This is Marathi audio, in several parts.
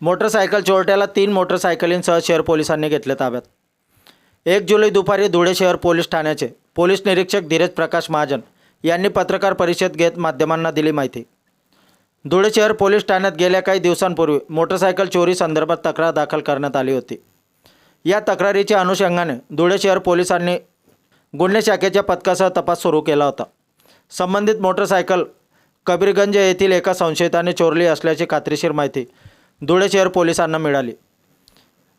मोटरसायकल चोरट्याला तीन मोटरसायकलींसह शहर पोलिसांनी घेतले ताब्यात. एक जुलै दुपारी धुळे शहर पोलीस ठाण्याचे पोलीस निरीक्षक धीरज प्रकाश महाजन यांनी पत्रकार परिषद घेत माध्यमांना दिली माहिती. धुळे शहर पोलीस ठाण्यात गेल्या काही दिवसांपूर्वी मोटरसायकल चोरी संदर्भात तक्रार दाखल करण्यात आली होती. या तक्रारीच्या अनुषंगाने धुळे शहर पोलिसांनी गुन्हे शाखेच्या पथकासह तपास सुरू केला होता. संबंधित मोटरसायकल कबीरगंज येथील एका संशयिताने चोरली असल्याची खात्रीशीर माहिती धुळे शहर पोलिसांना मिळाली.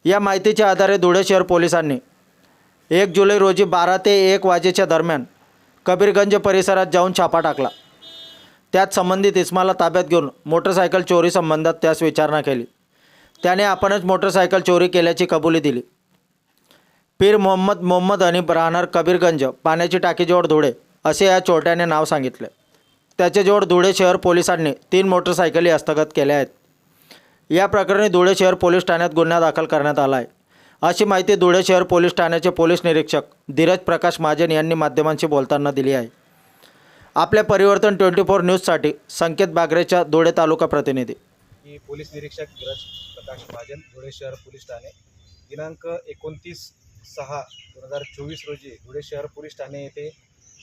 या माहितीच्या आधारे धुळे शहर पोलिसांनी एक जुलै रोजी बारा ते एक वाजेच्या दरम्यान कबीरगंज परिसरात जाऊन छापा टाकला. त्यात संबंधित इस्माला ताब्यात घेऊन मोटरसायकल चोरी संबंधात त्यास विचारणा केली. त्याने आपणच मोटरसायकल चोरी केल्याची कबुली दिली. पीर मोहम्मद मोहम्मद हनीफ राहणार कबीरगंज पाण्याची टाकीजवळ धुळे असे या चोरट्याने नाव सांगितले. त्याच्याजवळ धुळे शहर पोलिसांनी तीन मोटरसायकली हस्तगत केल्या आहेत. या प्रकरणी धुळे शहर पोलीस ठाण्यात गुन्हा दाखल करण्यात आला आहे अशी माहिती धुळे शहर पोलीस ठाण्याचे पोलीस निरीक्षक धीरज प्रकाश महाजन यांनी माध्यमांशी बोलताना दिली आहे. आपल्या परिवर्तन ट्वेंटी फोर न्यूजसाठी संकेत बागरेच्या धुळे तालुका प्रतिनिधी. मी पोलीस निरीक्षक धीरज प्रकाश महाजन धुळे शहर पोलीस ठाणे. दिनांक एकोणतीस सहा दोन हजार चोवीस रोजी धुळे शहर पोलीस ठाणे येथे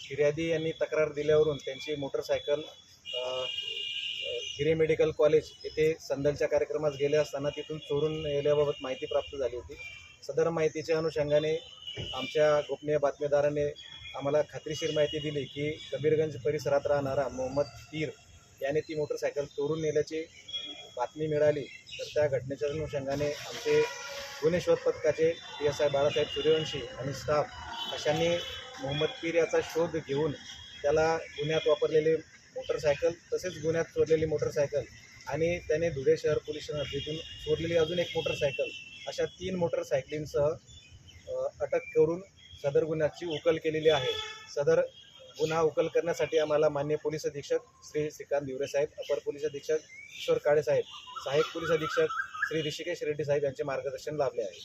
फिर्यादी यांनी तक्रार दिल्यावरून त्यांची मोटरसायकल हिरे मेडिकल कॉलेज येथे संदलच्या कार्यक्रमास गेले असताना तिथून चोरून नेल्याबाबत माहिती प्राप्त झाली होती. सदर माहितीच्या अनुषंगाने आमच्या गोपनीय बातमीदाराने आम्हाला खात्रीशीर माहिती दिली की कबीरगंज परिसरात राहणारा मोहम्मद पीर याने ती मोटरसायकल चोरून नेल्याची बातमी मिळाली. तर त्या घटनेच्या अनुषंगाने आमचे गुन्हे शोध पथकाचे P S I Balasaheb Suryavanshi आणि स्टाफ अशांनी मोहम्मद पीर याचा शोध घेऊन त्याला गुन्ह्यात वापरलेले मोटरसायकल तसेच गुन्ह्यात चोरलेली मोटरसायकल आणि त्याने धुळे शहर पोलीस हद्दीतून चोरलेली अजून एक मोटरसायकल अशा तीन मोटरसायकलींसह अटक करून सदर गुन्ह्याची उकल केलेली आहे. सदर गुन्हा उकल करण्यासाठी आम्हाला मान्य पोलीस अधीक्षक श्री श्रीकांत दिवरे साहेब अपर पोलीस अधीक्षक किशोर काळे साहेब सहाय्यक पोलीस अधीक्षक श्री ऋषिकेश रेड्डी साहेब यांचे मार्गदर्शन लाभले आहे.